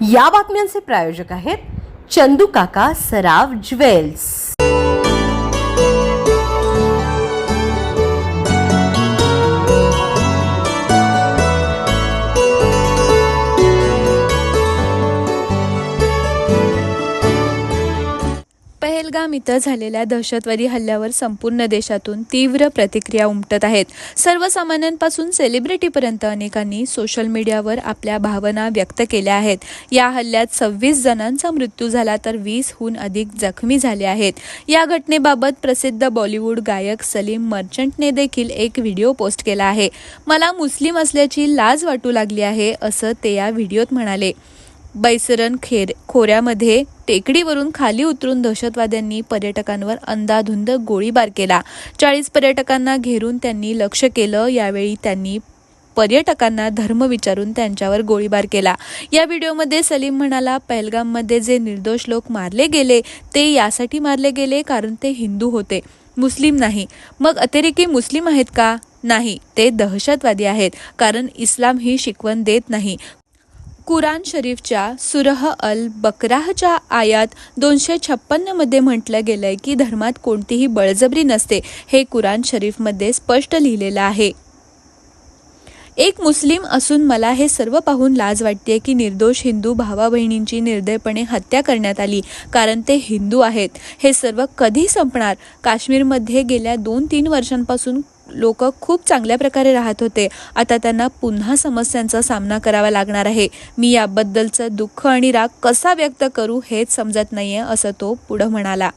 या बातम्यांचे प्रायोजक आहेत चंदू काका सराव ज्वेल्स. पहलगाम इथं झालेल्या दहशतवादी हल्ल्यावर संपूर्ण देशातून तीव्र प्रतिक्रिया उमटत आहेत. सर्वसामान्यांपासून सेलिब्रिटीपर्यंत अनेकांनी सोशल मीडियावर आपल्या भावना व्यक्त केल्या आहेत. या हल्ल्यात सव्वीस जणांचा मृत्यू झाला तर वीसहून अधिक जखमी झाले आहेत. या घटनेबाबत प्रसिद्ध बॉलिवूड गायक सलीम मर्चंटने देखील एक व्हिडिओ पोस्ट केला आहे. मला मुस्लिम असल्याची लाज वाटू लागली आहे असं ते या व्हिडिओत म्हणाले. बैसरन खेर खोऱ्यामध्ये टेकडीवरून खाली उतरून दहशतवाद्यांनी पर्यटकांवर अंदाधुंद गोळीबार केला. चाळीस पर्यटकांना घेरून त्यांनी लक्ष केलं. यावेळी त्यांनी पर्यटकांना धर्म विचारून त्यांच्यावर गोळीबार केला. या व्हिडिओमध्ये सलीम म्हणाला पहलगाममध्ये जे निर्दोष लोक मारले गेले ते यासाठी मारले गेले कारण ते हिंदू होते. मुस्लिम नाही. मग अतिरेकी मुस्लिम आहेत का? नाही. ते दहशतवादी आहेत कारण इस्लाम ही शिकवण देत नाही. कुराण शरीफच्या सुरह अल बकराहच्या आयात दोनशे छप्पन्नमध्ये म्हटलं गेलंय की धर्मात कोणतीही बळजबरी नसते हे कुराण शरीफमध्ये स्पष्ट लिहिलेलं आहे. एक मुस्लिम असून मला हे सर्व पाहून लाज वाटते की निर्दोष हिंदू भावा बहिणींची निर्दयपणे हत्या करण्यात आली कारण ते हिंदू आहेत. हे सर्व कधी संपणार? काश्मीरमध्ये गेल्या दोन तीन वर्षांपासून लोक खूप चांगल्या प्रकारे राहत होते. आता त्यांना पुन्हा समस्यांचा सामना करावा लागणार आहे. मी याबद्दलचं दुःख आणि राग कसा व्यक्त करू हेच समजत नाहीये असं तो पुढं म्हणाला.